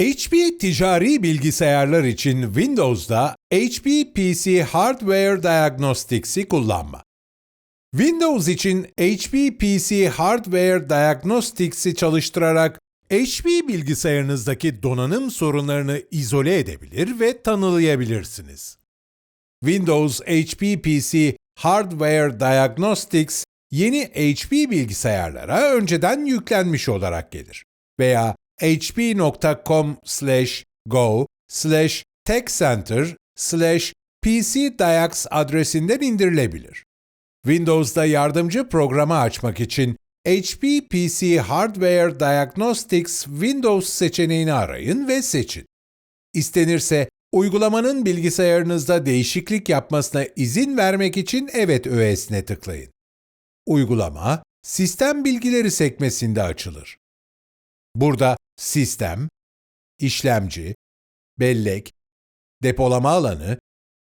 HP ticari bilgisayarlar için Windows'da HP PC Hardware Diagnostics'i kullanma. Windows için HP PC Hardware Diagnostics'i çalıştırarak HP bilgisayarınızdaki donanım sorunlarını izole edebilir ve tanılayabilirsiniz. Windows HP PC Hardware Diagnostics yeni HP bilgisayarlara önceden yüklenmiş olarak gelir veya hp.com go techcenter pcdiax adresinden indirilebilir. Windows'da yardımcı programı açmak için HP PC Hardware Diagnostics Windows seçeneğini arayın ve seçin. İstenirse uygulamanın bilgisayarınızda değişiklik yapmasına izin vermek için Evet öğesine tıklayın. Uygulama, Sistem Bilgileri sekmesinde açılır. Burada sistem, işlemci, bellek, depolama alanı,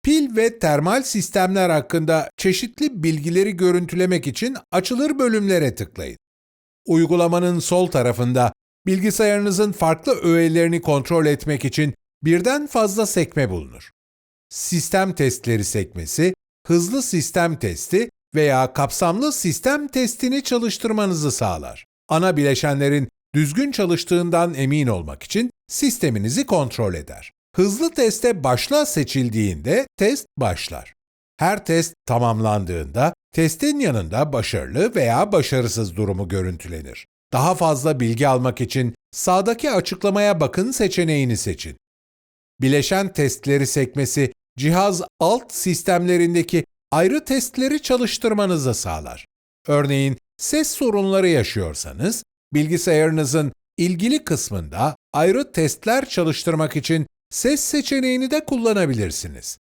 pil ve termal sistemler hakkında çeşitli bilgileri görüntülemek için açılır bölümlere tıklayın. Uygulamanın sol tarafında bilgisayarınızın farklı öğelerini kontrol etmek için birden fazla sekme bulunur. Sistem testleri sekmesi, hızlı sistem testi veya kapsamlı sistem testini çalıştırmanızı sağlar. Ana bileşenlerin düzgün çalıştığından emin olmak için sisteminizi kontrol eder. Hızlı teste başla seçildiğinde test başlar. Her test tamamlandığında testin yanında başarılı veya başarısız durumu görüntülenir. Daha fazla bilgi almak için sağdaki açıklamaya bakın seçeneğini seçin. Bileşen testleri sekmesi cihaz alt sistemlerindeki ayrı testleri çalıştırmanızı sağlar. Örneğin ses sorunları yaşıyorsanız bilgisayarınızın ilgili kısmında ayrı testler çalıştırmak için ses seçeneğini de kullanabilirsiniz.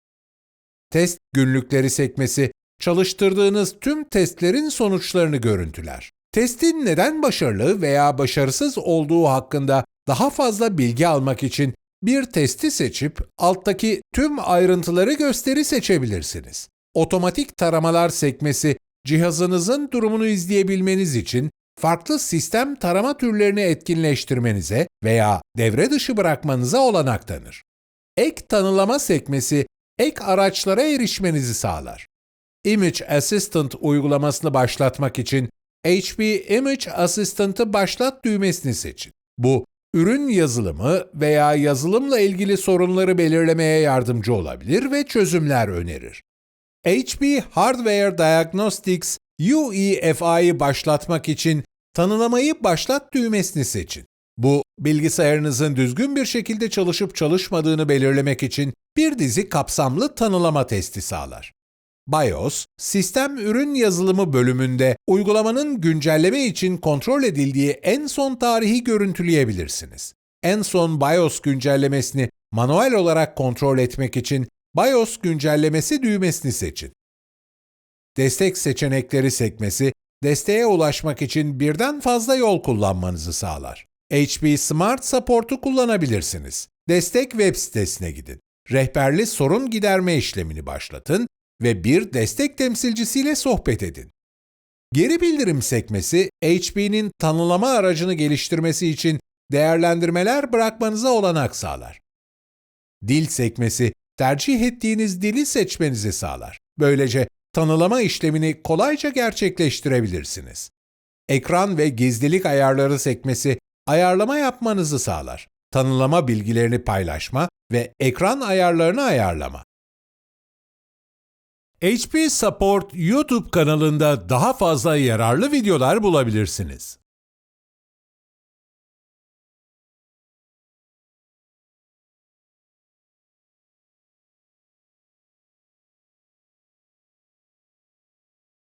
Test günlükleri sekmesi çalıştırdığınız tüm testlerin sonuçlarını görüntüler. Testin neden başarılı veya başarısız olduğu hakkında daha fazla bilgi almak için bir testi seçip alttaki tüm ayrıntıları gösteri seçebilirsiniz. Otomatik taramalar sekmesi cihazınızın durumunu izleyebilmeniz için farklı sistem tarama türlerini etkinleştirmenize veya devre dışı bırakmanıza olanak tanır. Ek tanılama sekmesi ek araçlara erişmenizi sağlar. Image Assistant uygulamasını başlatmak için HP Image Assistant'ı başlat düğmesini seçin. Bu, ürün yazılımı veya yazılımla ilgili sorunları belirlemeye yardımcı olabilir ve çözümler önerir. HP Hardware Diagnostics UEFI'yi başlatmak için tanımlamayı başlat düğmesini seçin. Bu, bilgisayarınızın düzgün bir şekilde çalışıp çalışmadığını belirlemek için bir dizi kapsamlı tanılama testi sağlar. BIOS, sistem ürün yazılımı bölümünde uygulamanın güncelleme için kontrol edildiği en son tarihi görüntüleyebilirsiniz. En son BIOS güncellemesini manuel olarak kontrol etmek için BIOS güncellemesi düğmesini seçin. Destek seçenekleri sekmesi, desteğe ulaşmak için birden fazla yol kullanmanızı sağlar. HP Smart Support'u kullanabilirsiniz. Destek web sitesine gidin. Rehberli sorun giderme işlemini başlatın ve bir destek temsilcisiyle sohbet edin. Geri bildirim sekmesi, HP'nin tanımlama aracını geliştirmesi için değerlendirmeler bırakmanıza olanak sağlar. Dil sekmesi, tercih ettiğiniz dili seçmenizi sağlar. Böylece tanılama işlemini kolayca gerçekleştirebilirsiniz. Ekran ve gizlilik ayarları sekmesi ayarlama yapmanızı sağlar. Tanılama bilgilerini paylaşma ve ekran ayarlarını ayarlama. HP Support YouTube kanalında daha fazla yararlı videolar bulabilirsiniz.